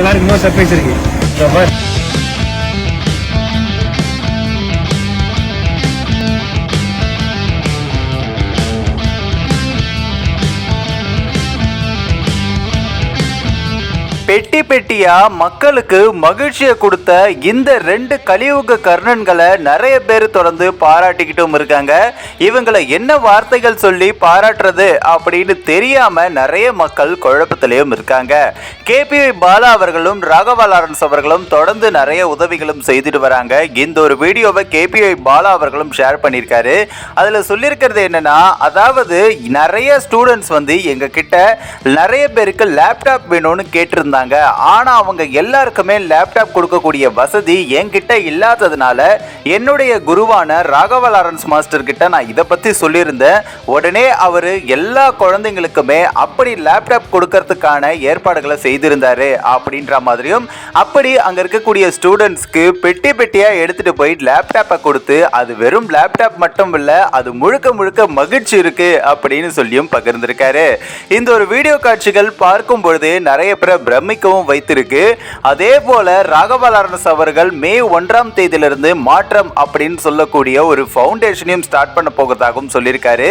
எல்லாருக்கும் இன்னொரு சர்ப்ரைஸ் இருக்கு. பெட்டி பெட்டியா மக்களுக்கு மகிழ்ச்சியை கொடுத்த இந்த ரெண்டு கலியுக கர்ணன்களை நிறைய பேர் தொடர்ந்து பாராட்டிக்கிட்டும் இருக்காங்க. இவங்களை என்ன வார்த்தைகள் சொல்லி பாராட்டுறது அப்படின்னு தெரியாம நிறைய மக்கள் குழப்பத்திலையும் இருக்காங்க. கேபிஐ பாலா அவர்களும் ராகவா லாரன்ஸ் அவர்களும் தொடர்ந்து நிறைய உதவிகளும் செய்துட்டு வராங்க. இந்த ஒரு வீடியோவை கேபிஐ பாலா அவர்களும் ஷேர் பண்ணியிருக்காரு. அதில் சொல்லியிருக்கிறது என்னன்னா அதாவது நிறைய ஸ்டூடெண்ட்ஸ் வந்து எங்ககிட்ட நிறைய பேருக்கு லேப்டாப் வேணும்னு கேட்டிருந்தாங்க. ஆனா அவங்க எல்லாருக்குமே லேப்டாப் கொடுக்கக்கூடிய வசதி என்கிட்ட இல்லாததுனால என்னுடைய குருவான ராகவ லாரன்ஸ் மாஸ்டர் கிட்ட நான் இதை பத்தி சொல்லியிருந்தேன். உடனே அவர் எல்லா குழந்தைங்களுக்குமே அப்படி லேப்டாப் கொடுக்கறதுக்கான ஏற்பாடுகளை செய்திருந்தாரு அப்படின்ற மாதிரியும் அப்படி அங்க இருக்கக்கூடிய ஸ்டூடெண்ட்ஸ்க்கு பெட்டி பெட்டியா எடுத்துட்டு போய் லேப்டாப்பை கொடுத்து அது வெறும் லேப்டாப் மட்டும் இல்ல அது முழுக்க முழுக்க மகிழ்ச்சி இருக்கு அப்படின்னு சொல்லியும் பகிர்ந்திருக்காரு. இந்த ஒரு வீடியோ காட்சிகள் பார்க்கும் பொழுது நிறைய பேரை அமைக்கவும் வைத்திருக்கு. அதே போல ராகவ அவர்கள் மே ஒன்றாம் தேதியிலிருந்து மாற்றம் அப்படின்னு சொல்லக்கூடிய ஒரு ஃபவுண்டேஷனையும் ஸ்டார்ட் பண்ண போகிறதாகவும் சொல்லியிருக்காரு.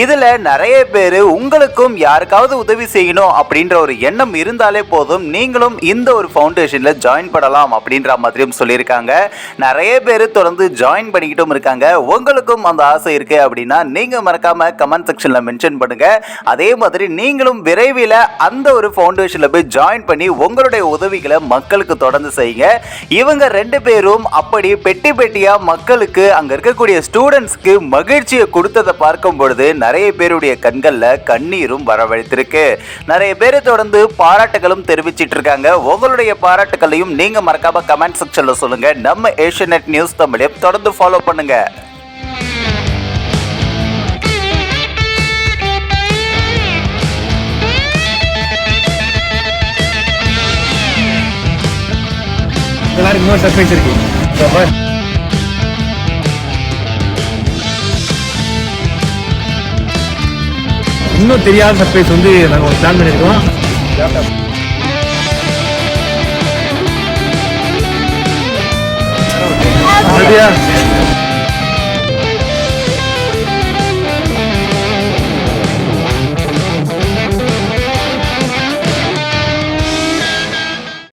இதுல நிறைய பேர் உங்களுக்கும் யாருக்காவது உதவி செய்யணும் அப்படின்ற ஒரு எண்ணம் இருந்தாலே போதும். நீங்களும் இந்த ஒரு ஃபவுண்டேஷனில் ஜாயின் பண்ணலாம் அப்படின்ற மாதிரியும் சொல்லியிருக்காங்க. நிறைய பேர் தொடர்ந்து ஜாயின் பண்ணிக்கிட்டும் இருக்காங்க. உங்களுக்கும் அந்த ஆசை இருக்கு அப்படின்னா நீங்க மறக்காம கமெண்ட் செக்ஷன்ல மென்ஷன் பண்ணுங்க. அதே மாதிரி நீங்களும் விரைவில் அந்த ஒரு ஃபவுண்டேஷனில் போய் ஜாயின் பண்ணி உங்களுடைய உதவிகளை மக்களுக்கு தொடர்ந்து செய்யுங்க. இவங்க ரெண்டு பேரும் அப்படி பெட்டி பெட்டியா மக்களுக்கு அங்க இருக்கக்கூடிய ஸ்டூடெண்ட்ஸ்க்கு மகிழ்ச்சியை கொடுத்ததை பார்க்கும் பொழுது நிறைய பேருடைய கண்கள்ல கண்ணீரும் வரவழைத்திருக்கு. நிறைய பேரை தொடர்ந்து பாராட்டுகளும் தெரிவிச்சிட்டு இருக்காங்க. உங்களுடைய பாராட்டுகளையும் நீங்க மறக்காம கமெண்ட் செக்ஷன்ல சொல்லுங்க. நம்ம ஏஷியநெட் நியூஸ் தமிழையும் தொடர்ந்து ஃபாலோ பண்ணுங்க. எல்லாருக்கும் இன்னொரு சர்ப்ரைஸ் இருக்கு. இன்னும் தெரியாத சர்ப்ரைஸ் வந்து நாங்கள் பிளான் பண்ணியிருக்கோம்